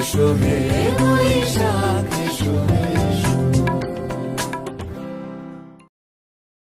এসো বৈশাখ